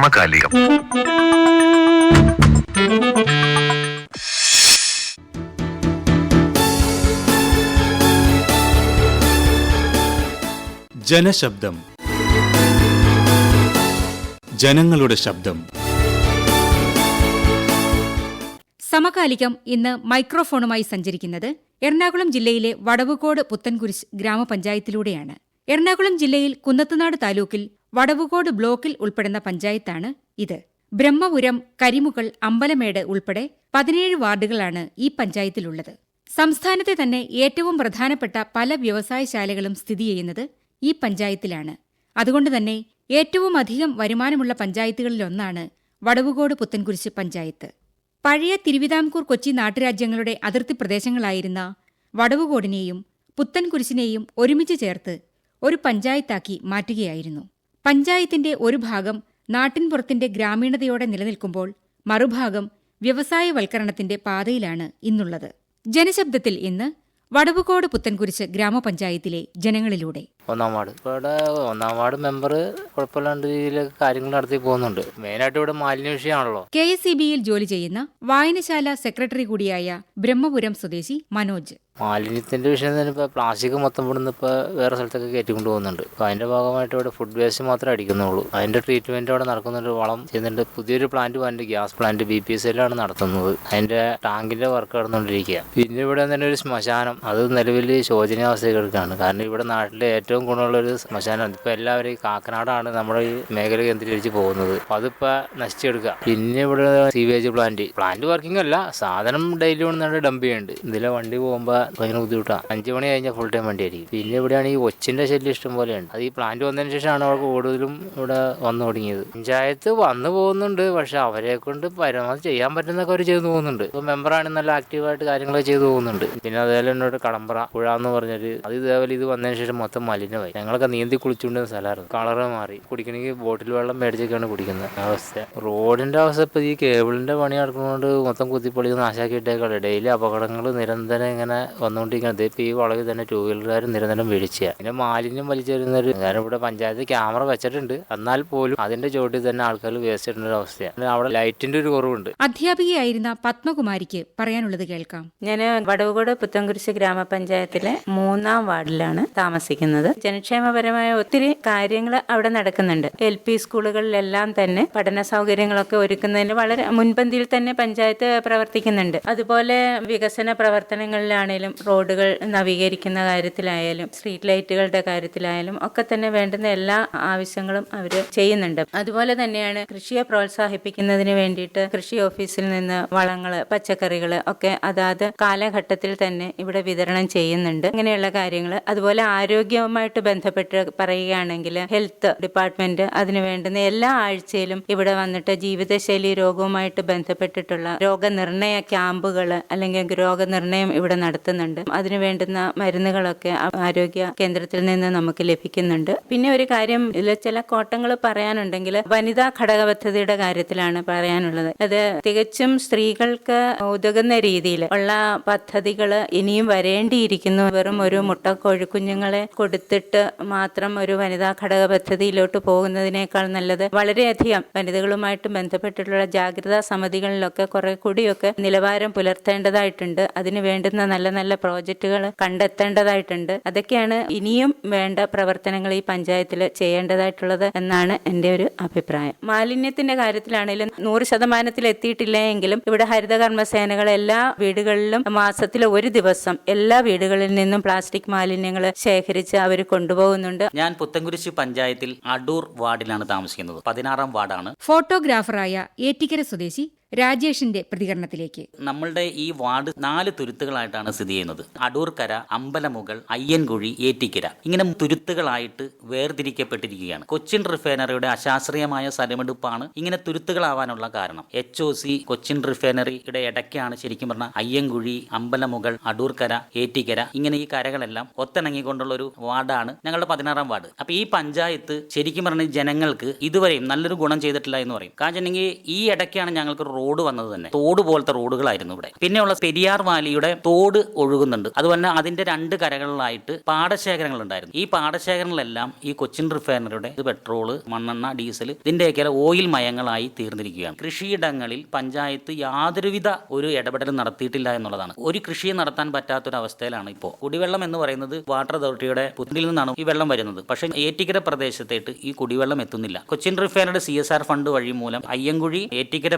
സമകാലികം. ജനശബ്ദം. ജനങ്ങളുടെ ശബ്ദം. സമകാലികം ഇന്ന് മൈക്രോഫോണുമായി സഞ്ചരിക്കുന്നത് എറണാകുളം ജില്ലയിലെ വടവുകോട് പുത്തൻകുരിശ് ഗ്രാമപഞ്ചായത്തിലൂടെയാണ്. എറണാകുളം ജില്ലയിൽ കുന്നത്തുനാട് താലൂക്കിൽ വടവുകോട് ബ്ലോക്കിൽ ഉൾപ്പെടുന്ന പഞ്ചായത്താണ് ഇത്. ബ്രഹ്മപുരം കരിമുകൾ അമ്പലമേട് ഉൾപ്പെടെ പതിനേഴ് വാർഡുകളാണ് ഈ പഞ്ചായത്തിലുള്ളത്. സംസ്ഥാനത്തെ തന്നെ ഏറ്റവും പ്രധാനപ്പെട്ട പല വ്യവസായശാലകളും സ്ഥിതി ചെയ്യുന്നത് ഈ പഞ്ചായത്തിലാണ്. അതുകൊണ്ട് തന്നെ ഏറ്റവും അധികം വരുമാനമുള്ള പഞ്ചായത്തുകളിലൊന്നാണ് വടവുകോട് പുത്തൻകുരിശ് പഞ്ചായത്ത്. പഴയ തിരുവിതാംകൂർ കൊച്ചി നാട്ടുരാജ്യങ്ങളുടെ അതിർത്തി പ്രദേശങ്ങളായിരുന്ന വടവുകോടിനെയും പുത്തൻകുരിശിനെയും ഒരുമിച്ച് ചേർത്ത് ഒരു പഞ്ചായത്താക്കി മാറ്റുകയായിരുന്നു. പഞ്ചായത്തിന്റെ ഒരു ഭാഗം നാട്ടിൻപുറത്തിന്റെ ഗ്രാമീണതയോടെ നിലനിൽക്കുമ്പോൾ മറുഭാഗം വ്യവസായവൽക്കരണത്തിന്റെ പാതയിലാണ് ഇന്നുള്ളത്. ജനശബ്ദത്തിൽ ഇന്ന് വടവുകോട് പുത്തൻകുരിശ് ഗ്രാമപഞ്ചായത്തിലെ ജനങ്ങളിലൂടെ ഒന്നാം വാർഡ്. ഇവിടെ ഒന്നാം വാർഡ് മെമ്പർ കുഴപ്പമില്ലാണ്ട് രീതിയിലൊക്കെ കാര്യങ്ങൾ നടത്തി പോകുന്നുണ്ട്. മെയിനായിട്ട് ഇവിടെ മാലിന്യ വിഷയമാണല്ലോ. കെ എസ് സി ബിയിൽ ജോലി ചെയ്യുന്ന വായനശാല സെക്രട്ടറി കൂടിയായ ബ്രഹ്മപുരം സ്വദേശി മനോജ്. മാലിന്യത്തിന്റെ വിഷയം തന്നെ ഇപ്പോൾ പ്ലാസ്റ്റിക് മൊത്തം ഇവിടുന്ന് ഇപ്പോൾ വേറെ സ്ഥലത്തൊക്കെ കയറ്റിക്കൊണ്ട് പോകുന്നുണ്ട്. അപ്പോൾ അതിന്റെ ഭാഗമായിട്ട് ഇവിടെ ഫുഡ് വേസ്റ്റ് മാത്രമേ അടിക്കുന്നുള്ളൂ. അതിന്റെ ട്രീറ്റ്മെന്റ് അവിടെ നടക്കുന്നുണ്ട് വളം ചെയ്യുന്നുണ്ട്. പുതിയൊരു പ്ലാന്റ് വന്നിട്ട് gas plant B P S എല്ലാണ് നടത്തുന്നത്. അതിന്റെ ടാങ്കിന്റെ വർക്ക് നടന്നുകൊണ്ടിരിക്കുക പിന്നെ ഇവിടെ തന്നെ ഒരു ശ്മശാനം. അത് നിലവിൽ ശോചനീയാവസ്ഥകൾക്കാണ് കാരണം ഇവിടെ നാട്ടിലെ ഏറ്റവും ഗുണമുള്ള ഒരു ശ്മശാനമാണ്. ഇപ്പോൾ എല്ലാവരും ഈ കാക്കനാടാണ് നമ്മുടെ ഈ മേഖല കേന്ദ്രീകരിച്ച് പോകുന്നത്. അപ്പോൾ അതിപ്പോൾ നശിച്ചെടുക്കുക. പിന്നെ ഇവിടെ സീവേജ് പ്ലാന്റ് പ്ലാന്റ് വർക്കിംഗ് അല്ല സാധനം ഡെയിലി വന്നിട്ട് ഡംപ് ചെയ്യുന്നുണ്ട്. ഇതിലെ വണ്ടി പോകുമ്പോൾ ഭയങ്കര ബുദ്ധിമുട്ടാണ് അഞ്ച് മണി കഴിഞ്ഞാൽ ഫുൾ ടൈം വണ്ടി ആയിരിക്കും പിന്നെ ഇവിടെയാണ് ഈ ഒച്ചിന്റെ ശല്യം ഇഷ്ടം പോലെയുണ്ട്. അത് ഈ പ്ലാന്റ് വന്നതിന് ശേഷമാണ് അവർക്ക് കൂടുതലും ഇവിടെ വന്നു തുടങ്ങിയത്. പഞ്ചായത്ത് വന്നു പോകുന്നുണ്ട് പക്ഷെ അവരെ കൊണ്ട് പരമാവധി ചെയ്യാൻ പറ്റുന്നൊക്കെ അവർ ചെയ്തു പോകുന്നുണ്ട്. ഇപ്പോൾ മെമ്പറാണ് നല്ല ആക്റ്റീവായിട്ട് കാര്യങ്ങളൊക്കെ ചെയ്തു പോകുന്നുണ്ട്. പിന്നെ അതേപോലെ എന്നോട് കടമ്പറ പുഴ എന്ന് പറഞ്ഞൊരു അത് ഇതേപോലെ ഇത് വന്നതിന് ശേഷം മൊത്തം മലിനമായി ഞങ്ങളൊക്കെ നീന്തി കുളിച്ചുകൊണ്ടിരുന്ന സ്ഥലമായിരുന്നു. കളറ് മാറി. കുടിക്കണമെങ്കിൽ ബോട്ടിൽ വെള്ളം മേടിച്ചൊക്കെയാണ് കുടിക്കുന്നത്. അവസ്ഥ. റോഡിന്റെ അവസ്ഥ ഇപ്പോൾ ഈ കേബിളിന്റെ പണി നടക്കുന്നതുകൊണ്ട് മൊത്തം കുത്തിപ്പൊളി നാശാക്കിയിട്ടേക്കാണ് ഡെയിലി അപകടങ്ങൾ നിരന്തരം ഇങ്ങനെ വന്നുകൊണ്ടിരിക്കുന്നത് ഇപ്പോൾ ഈ വളവിൽ തന്നെ ടൂ വീലറുകാർ നിരന്തരം വീഴ്ച പിന്നെ മാലിന്യം വലിച്ചെറിയുന്ന ഒരു കാരണം ഇവിടെ പഞ്ചായത്ത് ക്യാമറ വെച്ചിട്ടുണ്ട്. എന്നാൽ പോലും അതിന്റെ ചോട്ടിൽ തന്നെ ആൾക്കാർ വേസ്റ്റ് ഇടുന്ന ഒരു അവസ്ഥയാണ് അവിടെ ലൈറ്റിന്റെ ഒരു കുറവുണ്ട്. അധ്യാപികയായിരുന്ന പത്മകുമാരിക്ക് പറയാനുള്ളത് കേൾക്കാം. ഞാൻ വടവുകോട് പുത്തൻകുരിശ് ഗ്രാമപഞ്ചായത്തിലെ മൂന്നാം വാർഡിലാണ് താമസിക്കുന്നത്. ജനക്ഷേമപരമായ ഒത്തിരി കാര്യങ്ങൾ അവിടെ നടക്കുന്നുണ്ട്. എൽ പി സ്കൂളുകളിലെല്ലാം തന്നെ പഠന സൗകര്യങ്ങളൊക്കെ ഒരുക്കുന്നതിന് വളരെ മുൻപന്തിയിൽ തന്നെ പഞ്ചായത്ത് പ്രവർത്തിക്കുന്നുണ്ട്. അതുപോലെ വികസന പ്രവർത്തനങ്ങളിലാണേലും റോഡുകൾ നവീകരിക്കുന്ന കാര്യത്തിലായാലും സ്ട്രീറ്റ് ലൈറ്റുകളുടെ കാര്യത്തിലായാലും ഒക്കെ തന്നെ വേണ്ടുന്ന എല്ലാ ആവശ്യങ്ങളും അവർ ചെയ്യുന്നുണ്ട്. അതുപോലെ തന്നെയാണ് കൃഷിയെ പ്രോത്സാഹിപ്പിക്കുന്നതിന് വേണ്ടിയിട്ട് കൃഷി ഓഫീസിൽ നിന്ന് വളങ്ങൾ പച്ചക്കറികൾ ഒക്കെ അതാത് കാലഘട്ടത്തിൽ തന്നെ ഇവിടെ വിതരണം ചെയ്യുന്നുണ്ട്. ഇങ്ങനെയുള്ള കാര്യങ്ങൾ അതുപോലെ ആരോഗ്യവുമായിട്ട് ബന്ധപ്പെട്ട് പറയുകയാണെങ്കിൽ ഹെൽത്ത് ഡിപ്പാർട്ട്മെന്റ് അതിനു വേണ്ടുന്ന എല്ലാ ആഴ്ചയിലും ഇവിടെ വന്നിട്ട് ജീവിതശൈലി രോഗവുമായിട്ട് ബന്ധപ്പെട്ടിട്ടുള്ള രോഗനിർണയ ക്യാമ്പുകൾ അല്ലെങ്കിൽ രോഗനിർണയം ഇവിടെ നടത്തുന്നുണ്ട്. അതിനുവേണ്ടുന്ന മരുന്നുകളൊക്കെ ആരോഗ്യ കേന്ദ്രത്തിൽ നിന്ന് നമുക്ക് ലഭിക്കുന്നുണ്ട്. പിന്നെ ഒരു കാര്യം ചില കോട്ടങ്ങൾ പറയാനുണ്ടെങ്കിൽ വനിതാ ഘടക പദ്ധതിയുടെ കാര്യത്തിലാണ് പറയാനുള്ളത്. അത് തികച്ചും സ്ത്രീകൾക്ക് ഉതകുന്ന രീതിയിൽ ഉള്ള പദ്ധതികൾ ഇനിയും വരേണ്ടിയിരിക്കുന്നു. വെറും ഒരു മുട്ടക്കോഴിക്കുഞ്ഞുങ്ങളെ കൊടുത്തിട്ട് മാത്രം ഒരു വനിതാ ഘടക പദ്ധതിയിലോട്ട് പോകുന്നതിനേക്കാൾ നല്ലത് വളരെയധികം വനിതകളുമായിട്ട് ബന്ധപ്പെട്ടിട്ടുള്ള ജാഗ്രതാ സമിതികളിലൊക്കെ കുറെ കൂടിയൊക്കെ നിലവാരം പുലർത്തേണ്ടതായിട്ടുണ്ട്. അതിന് വേണ്ടുന്ന നല്ല നല്ല പ്രോജക്റ്റുകൾ കണ്ടെത്തേണ്ടതായിട്ടുണ്ട്. അതൊക്കെയാണ് ഇനിയും വേണ്ട പ്രവർത്തനങ്ങൾ ഈ പഞ്ചായത്തിൽ ചെയ്യേണ്ടതായിട്ടുള്ളത് എന്നാണ് എന്റെ ഒരു അഭിപ്രായം. മാലിന്യത്തിന്റെ കാര്യത്തിലാണെങ്കിലും നൂറ് ശതമാനത്തിൽ എത്തിയിട്ടില്ല എങ്കിലും ഇവിടെ ഹരിതകർമ്മസേനകൾ എല്ലാ വീടുകളിലും മാസത്തിൽ ഒരു ദിവസം എല്ലാ വീടുകളിൽ നിന്നും പ്ലാസ്റ്റിക് മാലിന്യങ്ങൾ ശേഖരിച്ച് അവർ കൊണ്ടുപോകുന്നുണ്ട്. ഞാൻ പുത്തൻകുരിശ് പഞ്ചായത്തിൽ അടൂർ വാർഡിലാണ് താമസിക്കുന്നത്. പതിനാറാം വാർഡാണ്. ഫോട്ടോഗ്രാഫറായ ഏറ്റിക്കര സ്വദേശി രാജേഷിന്റെ പ്രതികരണത്തിലേക്ക്. നമ്മളുടെ ഈ വാർഡ് നാല് തുരുത്തുകളായിട്ടാണ് സ്ഥിതി ചെയ്യുന്നത്. അടൂർക്കര അമ്പലമുകൾ അയ്യൻകുഴി ഏറ്റിക്കര. ഇങ്ങനെ തുരുത്തുകളായിട്ട് വേർതിരിക്കപ്പെട്ടിരിക്കുകയാണ്. കൊച്ചിൻ റിഫൈനറിയുടെ അശാസ്ത്രീയമായ സ്ഥലമെടുപ്പാണ് ഇങ്ങനെ തുരുത്തുകളാവാനുള്ള കാരണം. എച്ച് ഒ സി കൊച്ചിൻ റിഫൈനറിയുടെ ഇടയ്ക്കാണ് ശരിക്കും പറഞ്ഞാൽ അയ്യൻകുഴി അമ്പലമുകൾ അടൂർക്കര ഏറ്റിക്കര ഇങ്ങനെ ഈ കരകളെല്ലാം ഒത്തിണങ്ങിക്കൊണ്ടുള്ള ഒരു വാർഡാണ് ഞങ്ങളുടെ പതിനാറാം വാർഡ്. അപ്പൊ ഈ പഞ്ചായത്ത് ശരിക്കും പറഞ്ഞാൽ ജനങ്ങൾക്ക് ഇതുവരെയും നല്ലൊരു ഗുണം ചെയ്തിട്ടില്ല എന്ന് പറയും. കാരണം ഈ ഇടയ്ക്കാണ് ഞങ്ങൾക്ക് റോഡ് വന്നത് തന്നെ. തോട് പോലത്തെ റോഡുകളായിരുന്നു ഇവിടെ. പിന്നെയുള്ള പെരിയാർ വാലിയുടെ തോട് ഒഴുകുന്നുണ്ട്. അതുപോലെ അതിന്റെ രണ്ട് കരകളിലായിട്ട് പാടശേഖരങ്ങൾ ഉണ്ടായിരുന്നു. ഈ പാടശേഖരങ്ങളെല്ലാം ഈ കൊച്ചിൻ റിഫൈനറിയുടെ പെട്രോൾ മണ്ണെണ്ണ ഡീസൽ ഇതിന്റെയൊക്കെ ഓയിൽ മയങ്ങളായി തീർന്നിരിക്കുകയാണ്. കൃഷിയിടങ്ങളിൽ പഞ്ചായത്ത് യാതൊരുവിധ ഒരു ഇടപെടലും നടത്തിയിട്ടില്ല എന്നുള്ളതാണ്. ഒരു കൃഷി നടത്താൻ പറ്റാത്ത ഒരു അവസ്ഥയിലാണ് ഇപ്പോൾ കുടിവെള്ളം എന്ന് പറയുന്നത് വാട്ടർ അതോറിറ്റിയുടെ പുത്തിയിൽ നിന്നാണ് ഈ വെള്ളം വരുന്നത്. പക്ഷേ ഏറ്റിക്കര പ്രദേശത്തേട്ട് ഈ കുടിവെള്ളം എത്തുന്നില്ല. കൊച്ചിൻ റിഫൈനറുടെ സി എസ് ആർ ഫണ്ട് വഴി മൂലം അയ്യങ്കുഴി ഏറ്റിക്കര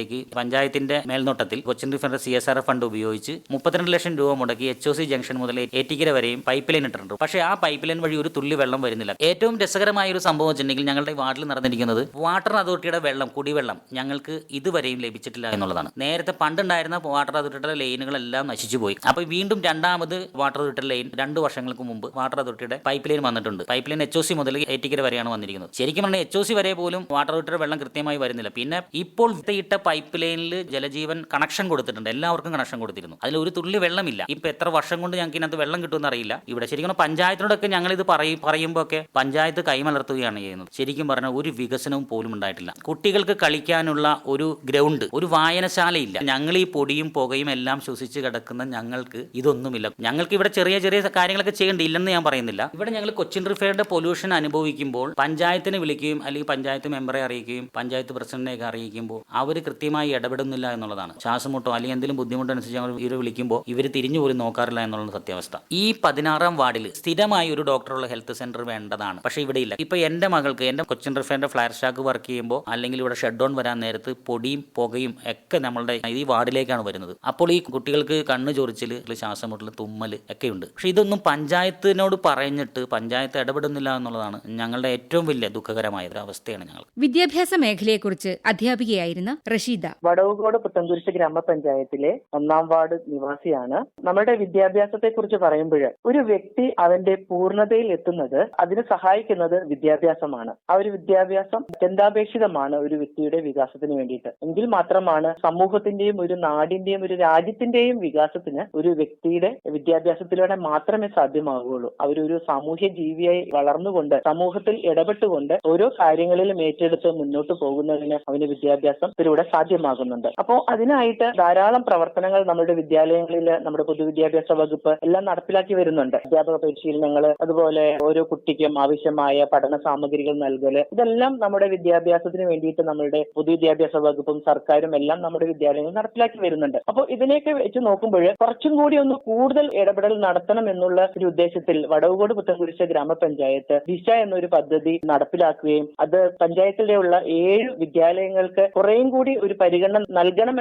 പ്രദേശത്തേക്ക് പഞ്ചായത്തിന്റെ മേൽനോട്ടത്തിൽ Cochin refinery C S R fund ഉപയോഗിച്ച് മുപ്പത്തിരണ്ട് ലക്ഷം രൂപ മുടക്കി എച്ച് ഒ സി ജംഗ്ഷൻ മുതൽ ഏറ്റിക്കര വരെയും പൈപ്പ് ലൈൻ ഇട്ടിട്ടുണ്ട്. പക്ഷേ ആ പൈപ്പ് ലൈൻ വഴി ഒരു തുള്ളി വെള്ളം വരുന്നില്ല. ഏറ്റവും രസകരമായ ഒരു സംഭവം വെച്ചിട്ടുണ്ടെങ്കിൽ ഞങ്ങളുടെ വാർഡിൽ നടന്നിരിക്കുന്നത് വാട്ടർ അതോറിറ്റിയുടെ വെള്ളം കുടിവെള്ളം ഞങ്ങൾക്ക് ഇതുവരെയും ലഭിച്ചിട്ടില്ല എന്നുള്ളതാണ്. നേരത്തെ പണ്ടുണ്ടായിരുന്ന വാട്ടർ അതോറിറ്റിയുടെ ലൈനുകളെല്ലാം നശിച്ചു പോയി. അപ്പോൾ വീണ്ടും രണ്ടാമത് വാട്ടർ അതോറിറ്റിയുടെ ലൈൻ രണ്ട് വർഷങ്ങൾക്ക് മുമ്പ് വാട്ടർ അതോറിറ്റിയുടെ പൈപ്പ് ലൈൻ വന്നിട്ടുണ്ട്. Pipe line H O C മുതൽ ഏറ്റിക്കര വരെയാണ് വന്നിരിക്കുന്നത്. ശരിക്കും പറഞ്ഞാൽ എച്ച് ഒ സി വരെ പോലും വാട്ടർ അതോറിറ്റിയുടെ വെള്ളം കൃത്യമായി വരുന്നില്ല. പിന്നെ ഇപ്പോൾ ഇട്ട പൈപ്പ് ലൈനിൽ ജലജീവൻ കണക്ഷൻ കൊടുത്തിട്ടുണ്ട്. എല്ലാവർക്കും കണക്ഷൻ കൊടുത്തിരുന്നു. അതിൽ ഒരു തുള്ളി വെള്ളമില്ല. ഇപ്പൊ എത്ര വർഷം കൊണ്ട് ഞങ്ങൾക്ക് ഇതിനകത്ത് വെള്ളം കിട്ടുമെന്ന് അറിയില്ല. ഇവിടെ ശരിക്കും പഞ്ചായത്തിനോടൊക്കെ ഞങ്ങൾ ഇത് പറയും പറയുമ്പോൾ ഒക്കെ പഞ്ചായത്ത് കൈമലർത്തുകയാണ് ചെയ്യുന്നത്. ശരിക്കും പറഞ്ഞാൽ ഒരു വികസനവും പോലും ഉണ്ടായിട്ടില്ല. കുട്ടികൾക്ക് കളിക്കാനുള്ള ഒരു ഗ്രൗണ്ട് ഒരു വായനശാലയില്ല. ഞങ്ങൾ ഈ പൊടിയും പുകയും എല്ലാം ശ്വസിച്ച് കിടക്കുന്ന ഞങ്ങൾക്ക് ഇതൊന്നുമില്ല. ഞങ്ങൾക്ക് ഇവിടെ ചെറിയ ചെറിയ കാര്യങ്ങളൊക്കെ ചെയ്യേണ്ടി ഇല്ലെന്ന് ഞാൻ പറയുന്നില്ല. ഇവിടെ ഞങ്ങൾ കൊച്ചിൻ റിഫയറുടെ പൊല്യൂഷൻ അനുഭവിക്കുമ്പോൾ പഞ്ചായത്തിനെ വിളിക്കുകയും അല്ലെങ്കിൽ പഞ്ചായത്ത് മെമ്പറെ അറിയിക്കുകയും പഞ്ചായത്ത് പ്രസിഡന്റിനെയൊക്കെ അറിയിക്കുമ്പോൾ അവർ കൃത്യമായി ഇടപെടുന്നില്ല എന്നുള്ളതാണ്. ശ്വാസമുട്ടോ അല്ലെങ്കിൽ എന്തെങ്കിലും ബുദ്ധിമുട്ടനുസരിച്ച് ഞങ്ങൾ ഇവർ വിളിക്കുമ്പോൾ ഇവർ തിരിഞ്ഞു പോലും നോക്കാറില്ല എന്നുള്ള സത്യാവസ്ഥ. ഈ പതിനാറാം വാർഡിൽ സ്ഥിരമായി ഒരു ഡോക്ടറുള്ള ഹെൽത്ത് സെന്റർ വേണ്ടതാണ്. പക്ഷേ ഇവിടെ ഇല്ല. ഇപ്പൊ എന്റെ മകൾക്ക് എന്റെ കൊച്ചിൻ റിഫൈന്റെ ഫ്ലയർ ഷാക്ക് വർക്ക് ചെയ്യുമ്പോൾ അല്ലെങ്കിൽ ഇവിടെ ഷട്ട് ഡൗൺ വരാൻ നേരത്ത് പൊടിയും പുകയും ഒക്കെ നമ്മളുടെ ഈ വാർഡിലേക്കാണ് വരുന്നത്. അപ്പോൾ ഈ കുട്ടികൾക്ക് കണ്ണ് ചൊറിച്ചിൽ ശ്വാസമുട്ടൽ തുമ്മൽ ഒക്കെ ഉണ്ട് പക്ഷെ ഇതൊന്നും പഞ്ചായത്തിനോട് പറഞ്ഞിട്ട് പഞ്ചായത്ത് ഇടപെടുന്നില്ല എന്നുള്ളതാണ് ഞങ്ങളുടെ ഏറ്റവും വലിയ ദുഃഖകരമായ ഒരു അവസ്ഥയാണ് ഞങ്ങൾ വിദ്യാഭ്യാസ മേഖലയെക്കുറിച്ച് അധ്യാപികയായിരുന്ന റഷീദ വടവുകോട് പുത്തൻകുരിശ് ഗ്രാമപഞ്ചായത്തിലെ ഒന്നാം വാർഡ് നിവാസിയാണ്. നമ്മുടെ വിദ്യാഭ്യാസത്തെ കുറിച്ച് പറയുമ്പോൾ ഒരു വ്യക്തി അവന്റെ പൂർണതയിൽ എത്തുന്നത് അതിന് സഹായിക്കുന്നത് വിദ്യാഭ്യാസമാണ്. ആ ഒരു വിദ്യാഭ്യാസം അത്യന്താപേക്ഷിതമാണ് ഒരു വ്യക്തിയുടെ വികാസത്തിന് വേണ്ടിയിട്ട്. എങ്കിൽ മാത്രമാണ് സമൂഹത്തിന്റെയും ഒരു നാടിന്റെയും ഒരു രാജ്യത്തിന്റെയും വികാസത്തിന് ഒരു വ്യക്തിയുടെ വിദ്യാഭ്യാസത്തിലൂടെ മാത്രമേ സാധ്യമാവുകയുള്ളൂ. അവരൊരു സാമൂഹ്യ ജീവിയായി വളർന്നുകൊണ്ട് സമൂഹത്തിൽ ഇടപെട്ടുകൊണ്ട് ഓരോ കാര്യങ്ങളിലും ഏറ്റെടുത്ത് മുന്നോട്ട് പോകുന്നതിന് അവന് വിദ്യാഭ്യാസത്തിലൂടെ സാധ്യമാകുന്നുണ്ട്. അപ്പോൾ അതിനായിട്ട് ധാരാളം പ്രവർത്തനങ്ങൾ നമ്മുടെ വിദ്യാലയങ്ങളിൽ നമ്മുടെ പൊതുവിദ്യാഭ്യാസ വകുപ്പ് എല്ലാം നടപ്പിലാക്കി വരുന്നുണ്ട്. അധ്യാപക പരിശീലനങ്ങൾ അതുപോലെ ഓരോ കുട്ടിക്കും ആവശ്യമായ പഠന സാമഗ്രികൾ നൽകൽ ഇതെല്ലാം നമ്മുടെ വിദ്യാഭ്യാസത്തിന് വേണ്ടിയിട്ട് നമ്മുടെ പൊതുവിദ്യാഭ്യാസ വകുപ്പും സർക്കാരും എല്ലാം നമ്മുടെ വിദ്യാലയങ്ങൾ നടപ്പിലാക്കി വരുന്നുണ്ട്. അപ്പോൾ ഇതിനെയൊക്കെ വെച്ച് നോക്കുമ്പോൾ കുറച്ചും കൂടി ഒന്ന് കൂടുതൽ ഇടപെടൽ നടത്തണം എന്നുള്ള ഒരു ഉദ്ദേശത്തിൽ വടവുകോട് പുത്തൻകുരിശ് ഗ്രാമപഞ്ചായത്ത് ദിശ എന്നൊരു പദ്ധതി നടപ്പിലാക്കുകയും അത് പഞ്ചായത്തിലുള്ള ഏഴ് വിദ്യാലയങ്ങൾക്ക് കുറേയും കൂടി ഒരു പരിഗണന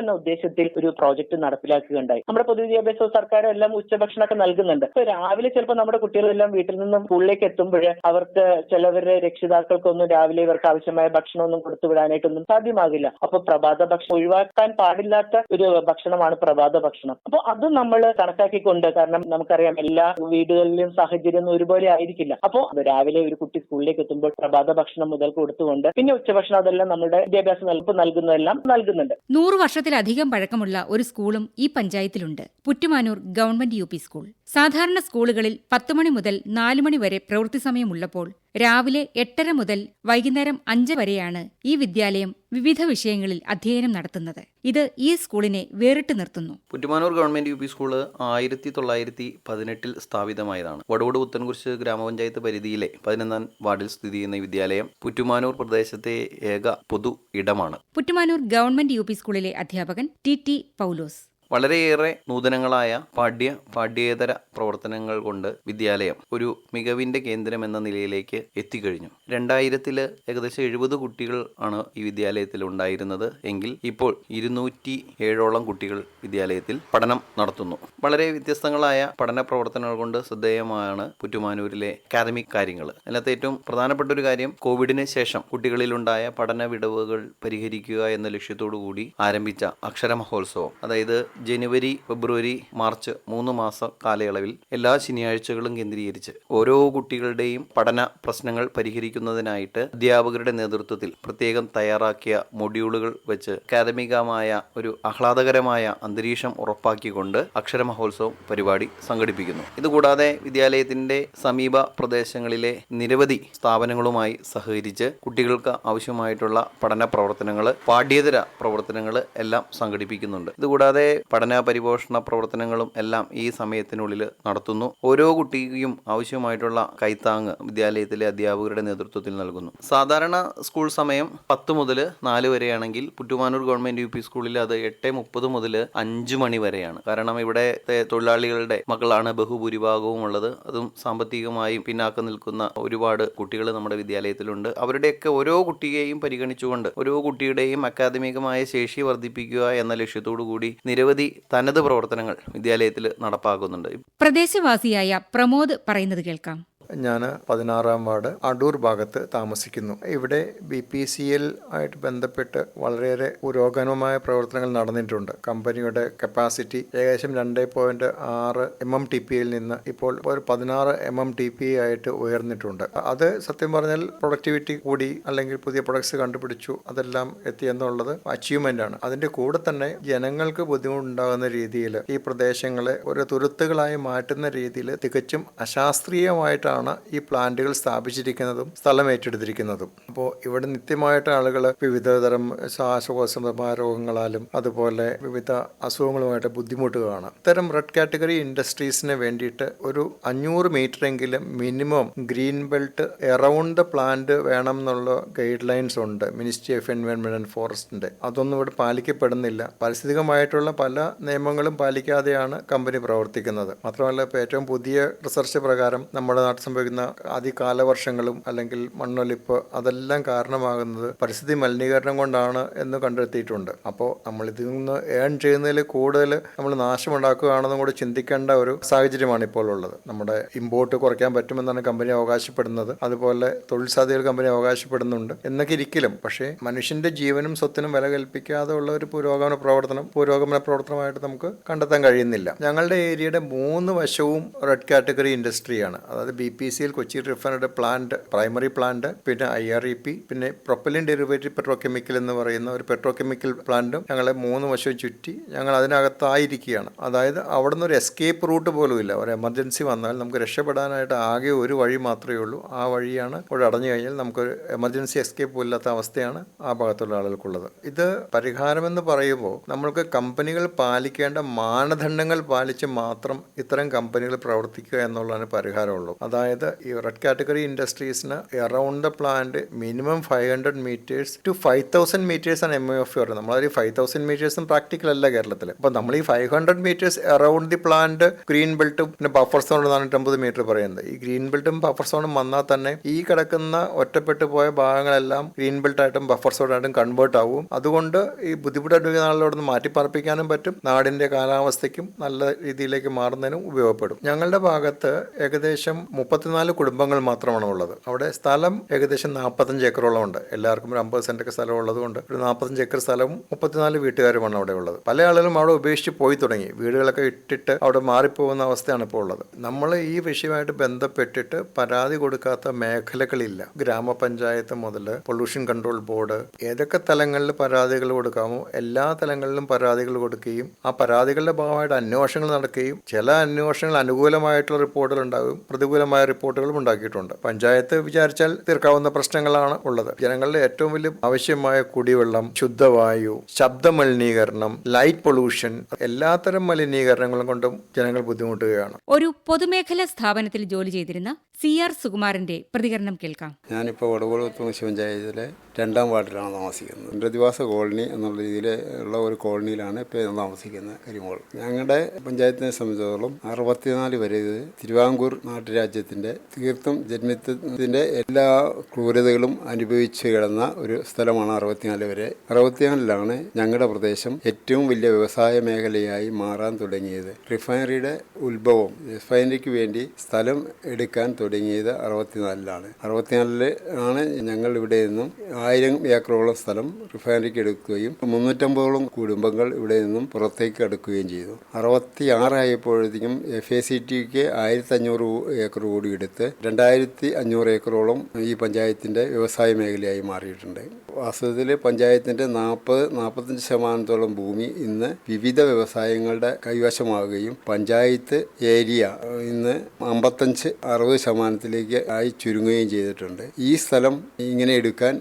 എന്ന ഉദ്ദേശത്തിൽ ഒരു പ്രോജക്റ്റ് നടപ്പിലാക്കുകയുണ്ടായി. നമ്മുടെ പൊതുവിദ്യാഭ്യാസ സർക്കാരും എല്ലാം ഉച്ചഭക്ഷണമൊക്കെ നൽകുന്നുണ്ട്. ഇപ്പൊ രാവിലെ ചിലപ്പോൾ നമ്മുടെ കുട്ടികളെല്ലാം വീട്ടിൽ നിന്നും സ്കൂളിലേക്ക് എത്തുമ്പോൾ അവർക്ക് ചിലവരുടെ രക്ഷിതാക്കൾക്കൊന്നും രാവിലെ ഇവർക്ക് ആവശ്യമായ ഭക്ഷണമൊന്നും കൊടുത്തു വിടാനായിട്ടൊന്നും സാധ്യമാകില്ല. അപ്പൊ പ്രഭാത ഭക്ഷണം ഒഴിവാക്കാൻ പാടില്ലാത്ത ഒരു ഭക്ഷണമാണ് പ്രഭാത ഭക്ഷണം. അപ്പൊ അത് നമ്മൾ കണക്കാക്കിക്കൊണ്ട് കാരണം നമുക്കറിയാം എല്ലാ വീടുകളിലും സാഹചര്യം ഒരുപോലെ ആയിരിക്കില്ല. അപ്പോൾ രാവിലെ ഒരു കുട്ടി സ്കൂളിലേക്ക് എത്തുമ്പോൾ പ്രഭാത ഭക്ഷണം മുതൽ കൊടുത്തുകൊണ്ട് പിന്നെ ഉച്ചഭക്ഷണം അതെല്ലാം നമ്മുടെ വിദ്യാഭ്യാസ നൽകുന്നതെല്ലാം നൽകുന്നുണ്ട്. നൂറു വർഷത്തിലധികം പഴക്കമുള്ള ഒരു സ്കൂളും ഈ പഞ്ചായത്തിലുണ്ട്. Puttumanoor government U school. സാധാരണ സ്കൂളുകളിൽ പത്ത് മണി മുതൽ നാല് മണി വരെ പ്രവൃത്തി സമയമുള്ളപ്പോൾ രാവിലെ എട്ടര മുതൽ വൈകുന്നേരം അഞ്ച് വരെയാണ് ഈ വിദ്യാലയം വിവിധ വിഷയങ്ങളിൽ അധ്യയനം നടത്തുന്നത്. ഇത് ഈ സ്കൂളിനെ വേറിട്ട് നിർത്തുന്നു. Puttumanoor government U P school ആയിരത്തി തൊള്ളായിരത്തി പതിനെട്ടിൽ സ്ഥാപിതമായതാണ്. വടവോട് പുത്തൻകുറിശ് ഗ്രാമപഞ്ചായത്ത് പരിധിയിലെ പതിനൊന്നാം വാർഡിൽ സ്ഥിതി ചെയ്യുന്ന വിദ്യാലയം പുറ്റുമാനൂർ പ്രദേശത്തെ ഏക പൊതു ഇടമാണ്. പുറ്റുമാനൂർ ഗവൺമെന്റ് യു സ്കൂളിലെ അധ്യാപകൻ ടി ടി പൗലോസ്. വളരെയേറെ നൂതനങ്ങളായ പാഠ്യ പാഠ്യേതര പ്രവർത്തനങ്ങൾ കൊണ്ട് വിദ്യാലയം ഒരു മികവിന്റെ കേന്ദ്രം എന്ന നിലയിലേക്ക് എത്തിക്കഴിഞ്ഞു. രണ്ടായിരത്തിൽ ഏകദേശം എഴുപത് കുട്ടികൾ ആണ് ഈ വിദ്യാലയത്തിൽ ഉണ്ടായിരുന്നത്. എങ്കിൽ ഇപ്പോൾ ഇരുന്നൂറ്റി ഏഴോളം കുട്ടികൾ വിദ്യാലയത്തിൽ പഠനം നടത്തുന്നു. വളരെ വ്യത്യസ്തങ്ങളായ പഠന പ്രവർത്തനങ്ങൾ കൊണ്ട് ശ്രദ്ധേയമാണ് പുറ്റുമാനൂരിലെ അക്കാദമിക് കാര്യങ്ങൾ. അതിനകത്ത് ഏറ്റവും പ്രധാനപ്പെട്ട ഒരു കാര്യം കോവിഡിന് ശേഷം കുട്ടികളിലുണ്ടായ പഠന വിടവുകൾ പരിഹരിക്കുക എന്ന ലക്ഷ്യത്തോടു കൂടി ആരംഭിച്ച അക്ഷരമഹോത്സവം. അതായത് ജനുവരി ഫെബ്രുവരി മാർച്ച് മൂന്ന് മാസ കാലയളവിൽ എല്ലാ ശനിയാഴ്ചകളും കേന്ദ്രീകരിച്ച് ഓരോ കുട്ടികളുടെയും പഠന പ്രശ്നങ്ങൾ പരിഹരിക്കുന്നതിനായിട്ട് അധ്യാപകരുടെ നേതൃത്വത്തിൽ പ്രത്യേകം തയ്യാറാക്കിയ മൊഡ്യൂളുകൾ വെച്ച് അക്കാദമികമായ ഒരു ആഹ്ലാദകരമായ അന്തരീക്ഷം ഉറപ്പാക്കിക്കൊണ്ട് അക്ഷരമഹോത്സവം പരിപാടി സംഘടിപ്പിക്കുന്നു. ഇതുകൂടാതെ വിദ്യാലയത്തിന്റെ സമീപ പ്രദേശങ്ങളിലെ നിരവധി സ്ഥാപനങ്ങളുമായി സഹകരിച്ച് കുട്ടികൾക്ക് ആവശ്യമായിട്ടുള്ള പഠന പ്രവർത്തനങ്ങൾ പാഠ്യേതര പ്രവർത്തനങ്ങൾ എല്ലാം സംഘടിപ്പിക്കുന്നുണ്ട്. ഇതുകൂടാതെ പഠന പരിപോഷണ പ്രവർത്തനങ്ങളും എല്ലാം ഈ സമയത്തിനുള്ളിൽ നടത്തുന്നു. ഓരോ കുട്ടിക്കും ആവശ്യമായിട്ടുള്ള കൈത്താങ് വിദ്യാലയത്തിലെ അധ്യാപകരുടെ നേതൃത്വത്തിൽ നൽകുന്നു. സാധാരണ സ്കൂൾ സമയം പത്ത് മുതൽ നാല് വരെയാണെങ്കിൽ പുറ്റുമാനൂർ ഗവൺമെന്റ് യു പി സ്കൂളിൽ അത് എട്ട് മുപ്പത് മുതൽ അഞ്ച് മണി വരെയാണ്. കാരണം ഇവിടെ തൊഴിലാളികളുടെ മക്കളാണ് ബഹുഭൂരിഭാഗവും ഉള്ളത്. അതും സാമ്പത്തികമായും പിന്നാക്കം നിൽക്കുന്ന ഒരുപാട് കുട്ടികൾ നമ്മുടെ വിദ്യാലയത്തിലുണ്ട്. അവരുടെയൊക്കെ ഓരോ കുട്ടിയെയും പരിഗണിച്ചുകൊണ്ട് ഓരോ കുട്ടിയുടെയും അക്കാദമികമായ ശേഷി വർദ്ധിപ്പിക്കുക എന്ന ലക്ഷ്യത്തോടു കൂടി നിരവധി തനത് പ്രവർത്തനങ്ങൾ വിദ്യാലയത്തിൽ നടപ്പാക്കുന്നുണ്ട്. പ്രദേശവാസിയായ പ്രമോദ് പറയുന്നത് കേൾക്കാം. ഞാൻ പതിനാറാം വാർഡ് അടൂർ ഭാഗത്ത് താമസിക്കുന്നു. ഇവിടെ ബി പി സി എൽ ആയിട്ട് ബന്ധപ്പെട്ട് വളരെയേറെ പുരോഗമനമായ പ്രവർത്തനങ്ങൾ നടന്നിട്ടുണ്ട്. കമ്പനിയുടെ കപ്പാസിറ്റി ഏകദേശം രണ്ട് പോയിന്റ് ആറ് എം എം ടി പിയിൽ നിന്ന് ഇപ്പോൾ ഒരു പതിനാറ് എം എം ടി പി ആയിട്ട് ഉയർന്നിട്ടുണ്ട്. അത് സത്യം പറഞ്ഞാൽ പ്രൊഡക്ടിവിറ്റി കൂടി അല്ലെങ്കിൽ പുതിയ പ്രൊഡക്ട്സ് കണ്ടുപിടിച്ചു അതെല്ലാം എത്തി എന്നുള്ളത് അച്ചീവ്മെന്റ് ആണ്. അതിന്റെ കൂടെ തന്നെ ജനങ്ങൾക്ക് ബുദ്ധിമുട്ടുണ്ടാകുന്ന രീതിയിൽ ഈ പ്രദേശങ്ങളെ ഒരു തുരുത്തുകളായി മാറ്റുന്ന രീതിയിൽ തികച്ചും അശാസ്ത്രീയമായിട്ടാണ് ഈ പ്ലാന്റുകൾ സ്ഥാപിച്ചിരിക്കുന്നതും സ്ഥലം ഏറ്റെടുത്തിരിക്കുന്നതും. അപ്പോൾ ഇവിടെ നിത്യമായിട്ട് ആളുകൾ വിവിധ തരം ശ്വാസകോശമായ രോഗങ്ങളാലും അതുപോലെ വിവിധ അസുഖങ്ങളുമായിട്ട് ബുദ്ധിമുട്ടുകയാണ്. ഇത്തരം റെഡ് കാറ്റഗറി ഇൻഡസ്ട്രീസിന് വേണ്ടിയിട്ട് ഒരു അഞ്ഞൂറ് മീറ്റർ എങ്കിലും minimum green belt around the plant വേണം എന്നുള്ള ഗൈഡ് ലൈൻസ് ഉണ്ട് മിനിസ്ട്രി ഓഫ് എൻവയോൺമെന്റ് ആൻഡ് ഫോറസ്റ്റിന്റെ അതൊന്നും ഇവിടെ പാലിക്കപ്പെടുന്നില്ല. പാരിസ്ഥിതികമായിട്ടുള്ള പല നിയമങ്ങളും പാലിക്കാതെയാണ് കമ്പനി പ്രവർത്തിക്കുന്നത്. മാത്രമല്ല ഇപ്പോൾ ഏറ്റവും പുതിയ റിസർച്ച് പ്രകാരം നമ്മുടെ നാട്ടിൽ സംഭവിക്കുന്ന അതികാലവർഷങ്ങളും അല്ലെങ്കിൽ മണ്ണൊലിപ്പ് അതെല്ലാം കാരണമാകുന്നത് പരിസ്ഥിതി മലിനീകരണം കൊണ്ടാണ് എന്ന് കണ്ടെത്തിയിട്ടുണ്ട്. അപ്പോൾ നമ്മൾ ഇതിൽ നിന്ന് ഏൺ ചെയ്യുന്നതിൽ കൂടുതൽ നമ്മൾ നാശമുണ്ടാക്കുകയാണെന്നും കൂടി ചിന്തിക്കേണ്ട ഒരു സാഹചര്യമാണ് ഇപ്പോൾ ഉള്ളത്. നമ്മുടെ ഇമ്പോർട്ട് കുറയ്ക്കാൻ പറ്റുമെന്നാണ് കമ്പനി അവകാശപ്പെടുന്നത്. അതുപോലെ തൊഴിൽ സാധ്യതകൾ കമ്പനി അവകാശപ്പെടുന്നുണ്ട് എന്നൊക്കെ ഇരിക്കലും. പക്ഷേ മനുഷ്യന്റെ ജീവനും സ്വത്തിനും വില കൽപ്പിക്കാതെ ഉള്ള ഒരു പുരോഗമന പ്രവർത്തനം പുരോഗമന പ്രവർത്തനമായിട്ട് നമുക്ക് കണ്ടെത്താൻ കഴിയുന്നില്ല. ഞങ്ങളുടെ ഏരിയയുടെ മൂന്ന് വശവും റെഡ് കാറ്റഗറി ഇൻഡസ്ട്രിയാണ്. അതായത് ബി പി സിയിൽ കൊച്ചി റിഫൈനറിയുടെ പ്ലാന്റ് പ്രൈമറി പ്ലാന്റ് പിന്നെ ഐ ആർ ഇ പി പിന്നെ പ്രൊപ്പലിൻ ഡെറിവേറ്റീവ് പെട്രോകെമിക്കൽ എന്ന് പറയുന്ന ഒരു പെട്രോകെമിക്കൽ പ്ലാന്റും ഞങ്ങളെ മൂന്ന് വശവും ചുറ്റി ഞങ്ങൾ അതിനകത്തായിരിക്കുകയാണ്. അതായത് അവിടെ നിന്ന് ഒരു എസ്കേപ്പ് റൂട്ട് പോലും ഇല്ല. ഒരു എമർജൻസി വന്നാൽ നമുക്ക് രക്ഷപ്പെടാനായിട്ട് ആകെ ഒരു വഴി മാത്രമേ ഉള്ളൂ. ആ വഴിയാണ് ഇവിടെ അടഞ്ഞു കഴിഞ്ഞാൽ നമുക്കൊരു എമർജൻസി എസ്കേപ്പ് ഇല്ലാത്ത അവസ്ഥയാണ് ആ ഭാഗത്തുള്ള ആളുകൾക്കുള്ളത്. ഇത് പരിഹാരമെന്ന് പറയുമ്പോൾ നമ്മൾക്ക് കമ്പനികൾ പാലിക്കേണ്ട മാനദണ്ഡങ്ങൾ പാലിച്ച് മാത്രം ഇത്തരം കമ്പനികൾ പ്രവർത്തിക്കുക എന്നുള്ളതാണ് പരിഹാരമുള്ളൂ. അതായത് ഈ red category ഇൻഡസ്ട്രീസിന് around the plant minimum five hundred metres to five thousand metres ആണ് എം ഒ എഫ് പറയുന്നത്. നമ്മളൊരു ഫൈവ് തൗസൻഡ് മീറ്റേഴ്സും പ്രാക്ടിക്കൽ അല്ല കേരളത്തിൽ അപ്പോൾ നമ്മൾ ഈ five hundred metres around the plant green ബെൽറ്റും പിന്നെ ബഫർ സോൺ നാനൂറ്റമ്പത് മീറ്റർ പറയുന്നത്. ഈ ഗ്രീൻ ബെൽറ്റും ബഫർ സോണും വന്നാൽ തന്നെ ഈ കിടക്കുന്ന ഒറ്റപ്പെട്ടു പോയ ഭാഗങ്ങളെല്ലാം ഗ്രീൻ ബെൽറ്റായിട്ടും ബഫർ സോണായിട്ടും കൺവേർട്ട് ആവും. അതുകൊണ്ട് ഈ ബുദ്ധിമുട്ടായിട്ട് നാളിലോട് മാറ്റിപ്പാർപ്പിക്കാനും പറ്റും. നാടിന്റെ കാലാവസ്ഥയ്ക്കും നല്ല രീതിയിലേക്ക് മാറുന്നതിനും ഉപയോഗപ്പെടും. ഞങ്ങളുടെ ഭാഗത്ത് ഏകദേശം മുപ്പത്തിനാല് കുടുംബങ്ങൾ മാത്രമാണ് ഉള്ളത്. അവിടെ സ്ഥലം ഏകദേശം നാൽപ്പത്തഞ്ച് ഏക്കറോളം ഉണ്ട് എല്ലാവർക്കും ഒരു അമ്പത് സെന്റൊക്കെ സ്ഥലം ഉള്ളതുകൊണ്ട് ഒരു നാൽപ്പത്തഞ്ച് ഏക്കർ സ്ഥലവും മുപ്പത്തിനാല് വീട്ടുകാരുമാണ് അവിടെ ഉള്ളത്. പല ആളുകളും അവിടെ ഉപേക്ഷിച്ച് പോയി തുടങ്ങി. വീടുകളൊക്കെ ഇട്ടിട്ട് അവിടെ മാറിപ്പോകുന്ന അവസ്ഥയാണ് ഇപ്പോൾ ഉള്ളത്. നമ്മൾ ഈ വിഷയമായിട്ട് ബന്ധപ്പെട്ടിട്ട് പരാതി കൊടുക്കാത്ത മേഖലകളില്ല. ഗ്രാമപഞ്ചായത്ത് മുതൽ പൊല്യൂഷൻ കൺട്രോൾ ബോർഡ് ഏതൊക്കെ തലങ്ങളിൽ പരാതികൾ കൊടുക്കാമോ എല്ലാ തലങ്ങളിലും പരാതികൾ കൊടുക്കുകയും ആ പരാതികളുടെ ഭാഗമായിട്ട് അന്വേഷണങ്ങൾ നടക്കുകയും ചില അന്വേഷണങ്ങൾ അനുകൂലമായിട്ടുള്ള റിപ്പോർട്ടുകൾ ഉണ്ടാകും. പ്രതികൂലമായ റിപ്പോർട്ടുകളും ഉണ്ടാക്കിയിട്ടുണ്ട്. പഞ്ചായത്ത് വിചാരിച്ചാൽ തീർക്കാവുന്ന പ്രശ്നങ്ങളാണ് ഉള്ളത്. ജനങ്ങളുടെ ഏറ്റവും വലിയ ആവശ്യമായ കുടിവെള്ളം ശുദ്ധവായു ശബ്ദ മലിനീകരണം ലൈറ്റ് പൊല്യൂഷൻ എല്ലാത്തരം മലിനീകരണങ്ങളും കൊണ്ടും ജനങ്ങൾ ബുദ്ധിമുട്ടുകയാണ്. ഒരു പൊതുമേഖലാ സ്ഥാപനത്തിൽ ജോലി ചെയ്തിരുന്ന സി ആർ സുകുമാരന്റെ പ്രതികരണം കേൾക്കാം. ഞാനിപ്പോൾ പഞ്ചായത്തിലെ രണ്ടാം വാർഡിലാണ് താമസിക്കുന്നത്. പ്രതിവാസ കോളനി എന്നുള്ള രീതിയിൽ ഉള്ള ഒരു കോളനിയിലാണ് ഇപ്പോൾ ഞാൻ താമസിക്കുന്നത് കരിമോൾ. ഞങ്ങളുടെ പഞ്ചായത്തിനെ സംബന്ധിച്ചിടത്തോളം അറുപത്തിനാല് വരെ ഇത് തിരുവാങ്കൂർ നാട്ടുരാജ്യത്തിൽ പഞ്ചായത്തിന്റെ തീർത്തും ജന്മത്തിന്റെ എല്ലാ ക്രൂരതകളും അനുഭവിച്ചു കിടന്ന ഒരു സ്ഥലമാണ് അറുപത്തിനാല് വരെ. അറുപത്തിനാലിലാണ് ഞങ്ങളുടെ പ്രദേശം ഏറ്റവും വലിയ വ്യവസായ മേഖലയായി മാറാൻ തുടങ്ങിയത്. റിഫൈനറിയുടെ ഉത്ഭവം റിഫൈനറിക്ക് വേണ്ടി സ്ഥലം എടുക്കാൻ തുടങ്ങിയത് അറുപത്തിനാലിലാണ്. അറുപത്തിനാലിൽ ആണ് ഞങ്ങൾ ഇവിടെ നിന്നും ആയിരം ഏക്കറോളം സ്ഥലം റിഫൈനറിക്ക് എടുക്കുകയും മുന്നൂറ്റമ്പതോളം കുടുംബങ്ങൾ ഇവിടെ നിന്നും പുറത്തേക്ക് എടുക്കുകയും ചെയ്തു. അറുപത്തി ആറായപ്പോഴത്തേക്കും എഫ് എ സി ടിക്ക് ആയിരത്തി അഞ്ഞൂറ് ഏക്കർ കൂടി എടുത്ത് രണ്ടായിരത്തി അഞ്ഞൂറ് ഏക്കറോളം ഈ പഞ്ചായത്തിന്റെ വ്യവസായ മേഖലയായി മാറിയിട്ടുണ്ട്. വാസ്തവത്തിൽ പഞ്ചായത്തിന്റെ നാൽപ്പത് നാൽപ്പത്തഞ്ച് ശതമാനത്തോളം ഭൂമി ഇന്ന് വിവിധ വ്യവസായങ്ങളുടെ കൈവശമാവുകയും പഞ്ചായത്ത് ഏരിയ ഇന്ന് അമ്പത്തഞ്ച് അറുപത് ശതമാനത്തിലേക്ക് ആയി ചുരുങ്ങുകയും ചെയ്തിട്ടുണ്ട്. ഈ സ്ഥലം ഇങ്ങനെ എടുക്കാൻ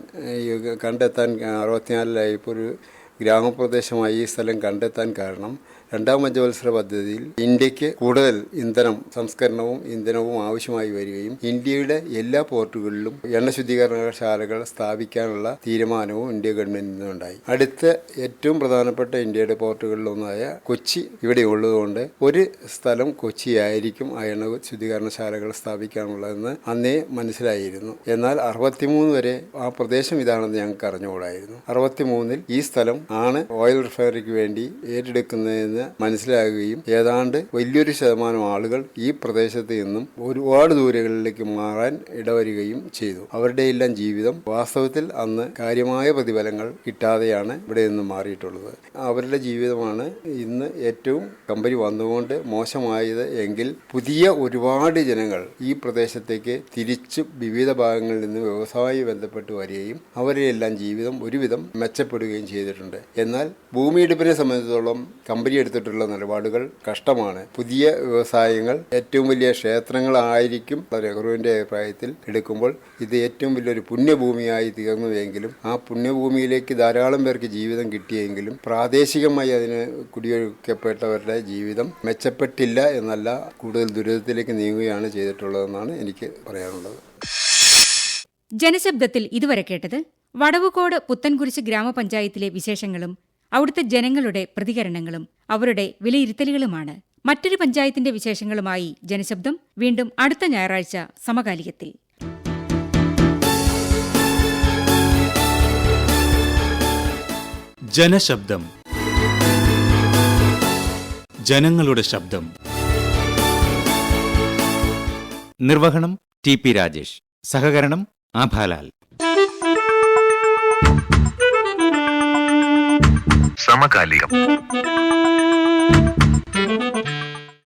കണ്ടെത്താൻ അറുപത്തിനാലിലായപ്പോൾ ഒരു ഗ്രാമപ്രദേശമായി ഈ സ്ഥലം കണ്ടെത്താൻ കാരണം രണ്ടാം പഞ്ചവത്സര പദ്ധതിയിൽ ഇന്ത്യയ്ക്ക് കൂടുതൽ ഇന്ധനം സംസ്കരണവും ഇന്ധനവും ആവശ്യമായി വരികയും ഇന്ത്യയുടെ എല്ലാ പോർട്ടുകളിലും എണ്ണ ശുദ്ധീകരണശാലകൾ സ്ഥാപിക്കാനുള്ള തീരുമാനവും ഇന്ത്യ ഗവൺമെന്റിൽ നിന്നുണ്ടായി. അടുത്ത ഏറ്റവും പ്രധാനപ്പെട്ട ഇന്ത്യയുടെ പോർട്ടുകളിലൊന്നായ കൊച്ചി ഇവിടെ ഉള്ളതുകൊണ്ട് ഒരു സ്ഥലം കൊച്ചിയായിരിക്കും ആ എണ്ണ ശുദ്ധീകരണശാലകൾ സ്ഥാപിക്കാനുള്ളതെന്ന് അന്നേ മനസ്സിലായിരുന്നു. എന്നാൽ അറുപത്തിമൂന്ന് വരെ ആ പ്രദേശം ഇതാണെന്ന് ഞങ്ങൾക്ക് അറിഞ്ഞുകൂടായിരുന്നു. അറുപത്തിമൂന്നിൽ ഈ സ്ഥലം ആണ് ഓയിൽ റിഫൈനറിക്ക് വേണ്ടി ഏറ്റെടുക്കുന്നതെന്ന് മനസ്സിലാകുകയും ഏതാണ്ട് വലിയൊരു ശതമാനം ആളുകൾ ഈ പ്രദേശത്ത് നിന്നും ഒരുപാട് ദൂരങ്ങളിലേക്ക് മാറാൻ ഇടവരികയും ചെയ്തു. അവരുടെ എല്ലാം ജീവിതം വാസ്തവത്തിൽ അന്ന് കാര്യമായ പ്രതിഫലങ്ങൾ കിട്ടാതെയാണ് ഇവിടെ നിന്ന് മാറിയിട്ടുള്ളത്. അവരുടെ ജീവിതമാണ് ഇന്ന് ഏറ്റവും കമ്പനി വന്നുകൊണ്ട് മോശമായത് എങ്കിൽ പുതിയ ഒരുപാട് ജനങ്ങൾ ഈ പ്രദേശത്തേക്ക് തിരിച്ച് വിവിധ ഭാഗങ്ങളിൽ നിന്ന് വ്യവസായവുമായി ബന്ധപ്പെട്ട് വരികയും അവരുടെ എല്ലാം ജീവിതം ഒരുവിധം മെച്ചപ്പെടുകയും ചെയ്തിട്ടുണ്ട്. എന്നാൽ ഭൂമിയെടുപ്പിനെ സംബന്ധിച്ചിടത്തോളം കമ്പനി എടുത്തിട്ടുള്ള നിലപാടുകൾ കഷ്ടമാണ്. പുതിയ വ്യവസായങ്ങൾ ഏറ്റവും വലിയ ക്ഷേത്രങ്ങളായിരിക്കും നെഹ്റുവിന്റെ അഭിപ്രായത്തിൽ എടുക്കുമ്പോൾ ഇത് ഏറ്റവും വലിയൊരു പുണ്യഭൂമിയായി തീർന്നുവെങ്കിലും ആ പുണ്യഭൂമിയിലേക്ക് ധാരാളം പേർക്ക് ജീവിതം കിട്ടിയെങ്കിലും പ്രാദേശികമായി അതിന് കുടിയൊഴിക്കപ്പെട്ടവരുടെ ജീവിതം മെച്ചപ്പെട്ടില്ല എന്നല്ല കൂടുതൽ ദുരിതത്തിലേക്ക് നീങ്ങുകയാണ് ചെയ്തിട്ടുള്ളതെന്നാണ് എനിക്ക് പറയാനുള്ളത്. ജനശബ്ദത്തിൽ ഇതുവരെ കേട്ടത് വടവുകോട് പുത്തൻകുരിശ് ഗ്രാമപഞ്ചായത്തിലെ വിശേഷങ്ങളും അവിടുത്തെ ജനങ്ങളുടെ പ്രതികരണങ്ങളും അവരുടെ വിലയിരുത്തലുകളുമാണ്. മറ്റൊരു പഞ്ചായത്തിന്റെ വിശേഷങ്ങളുമായി ജനശബ്ദം. വീണ്ടും അടുത്ത ഞായറാഴ്ച സമകാലികത്തിൽ. ജനശബ്ദം. ജനങ്ങളുടെ ശബ്ദം. നിർവഹണം ടി പി രാജേഷ്. സഹകരണം ആഭാലാൽ. സമകാലികം.